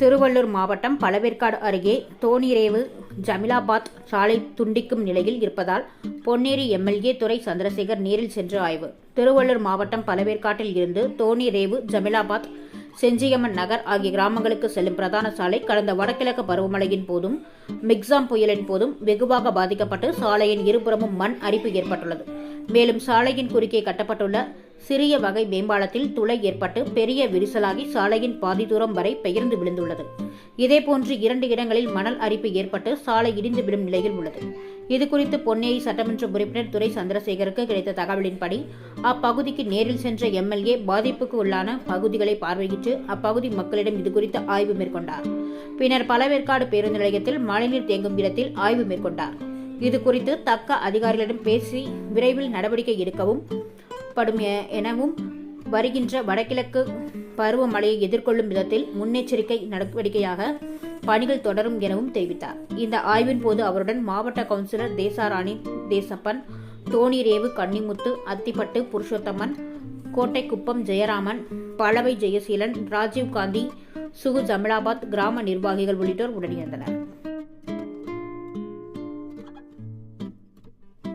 திருவள்ளூர் மாவட்டம் பழவேற்காடு அருகே தோணிரேவு ஜமிலாபாத் சாலை துண்டிக்கும் நிலையில் இருப்பதால் பொன்னேரி எம்எல்ஏ துறை சந்திரசேகர் நேரில் சென்று ஆய்வு. திருவள்ளூர் மாவட்டம் பழவேற்காட்டில் இருந்து தோணிரேவு ஜமிலாபாத் செஞ்சியம்மன் நகர் ஆகிய கிராமங்களுக்கு செல்லும் பிரதான சாலை கடந்த வடகிழக்கு பருவமழையின் போதும் மிக்ஸாம் புயலின் போதும் வெகுவாக பாதிக்கப்பட்டு சாலையின் இருபுறமும் மண் அரிப்பு ஏற்பட்டுள்ளது. மேலும் சாலையின் குறுக்கே கட்டப்பட்டுள்ள சிறிய வகை மேம்பாலத்தில் துளை ஏற்பட்டு பெரிய விரிசலாகி சாலையின் பாதி தூரம் வரை பெயர்ந்து விழுந்துள்ளது. இதேபோன்று இரண்டு இடங்களில் மணல் அரிப்பு ஏற்பட்டு சாலை இடிந்து விடும் நிலையில் உள்ளது. இதுகுறித்து பொன்னேரி சட்டமன்ற உறுப்பினர் துரை சந்திரசேகருக்கு கிடைத்த தகவலின்படி அப்பகுதிக்கு நேரில் சென்ற எம்எல்ஏ பாதிப்புக்கு உள்ளான பகுதிகளை பார்வையிட்டு அப்பகுதி மக்களிடம் இதுகுறித்து ஆய்வு மேற்கொண்டார். பின்னர் பழவேற்காடு பேருந்து நிலையத்தில் மழைநீர் தேங்கும் இடத்தில் ஆய்வு மேற்கொண்டார். இதுகுறித்து தக்க அதிகாரிகளிடம் பேசி விரைவில் நடவடிக்கை எடுக்கவும் படும் எனவும் வருகின்ற வடகிழக்கு பருவமழையை எதிர்கொள்ளும் விதத்தில் முன்னெச்சரிக்கை நடவடிக்கையாக பணிகள் தொடரும் எனவும் தெரிவித்தார். இந்த ஆய்வின் போது அவருடன் மாவட்ட கவுன்சிலர் தேசாராணி தேசப்பன் தோணிரேவு கன்னிமுத்து அத்திப்பட்டு புருஷோத்தமன் கோட்டைக்குப்பம் ஜெயராமன் பழவை ஜெயசீலன் ராஜீவ் காந்தி சுகு ஜமலாபாத் கிராம நிர்வாகிகள் உள்ளிட்டோர் உடனிருந்தனர்.